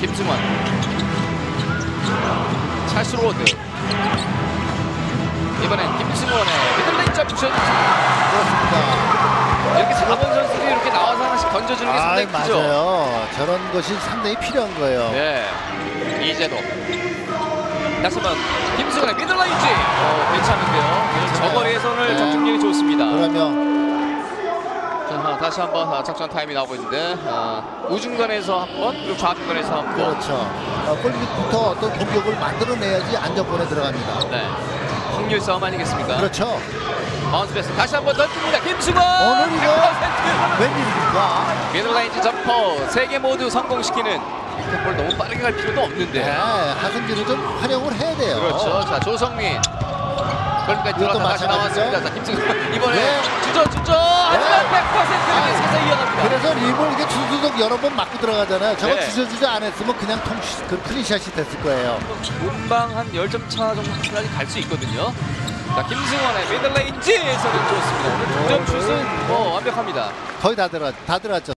김승원. 찰스 로드. 이번엔 김승원의 미들레인 점슛. 그렇습니다. 이렇게 4번 선수들이 이렇게 나와서 하나씩 던져주는 게 아, 상당히 크죠. 맞아요. 저런 것이 상당히 필요한 거예요. 네. 이제도. 다시 한번 김승원의 미들레인지. 어, 괜찮은데요. 오늘 저거리에서는 네. 적중력이 좋습니다. 그러면 자, 다시 한번 어, 작전 타임이 나오고 있는데 어, 우중간에서 한 번, 그리고 좌중간에서 한 번. 그렇죠. 어, 골밑부터 어떤 공격을 만들어내야지 안정권에 들어갑니다. 네. 확률 싸움 아니겠습니까? 그렇죠. 마운스 패스 다시 한번 던집니다. 김승원! 오늘 이거 100%! 웬일입니까? 미들라인지 점퍼 세 개 모두 성공시키는 볼 너무 빠르게 갈 필요도 없는데. 네, 하승진은 좀 활용을 해야 돼요. 그렇죠. 자, 조성민. 골까지 이것도 들어가 다시 마찬가지죠. 나왔습니다. 자, 김승원 이번에 네. 여러 번 맞고 들어가잖아요. 저거 네. 주저주저 안 했으면 그냥 통, 그 클리샷이 됐을 거예요. 금방 한 10점 차 정도까지 갈 수 있거든요. 자, 김승원의 미들레인지에서는 좋습니다. 오늘 두점 슛은 뭐 완벽합니다. 거의 다 들어, 다 들어갔죠.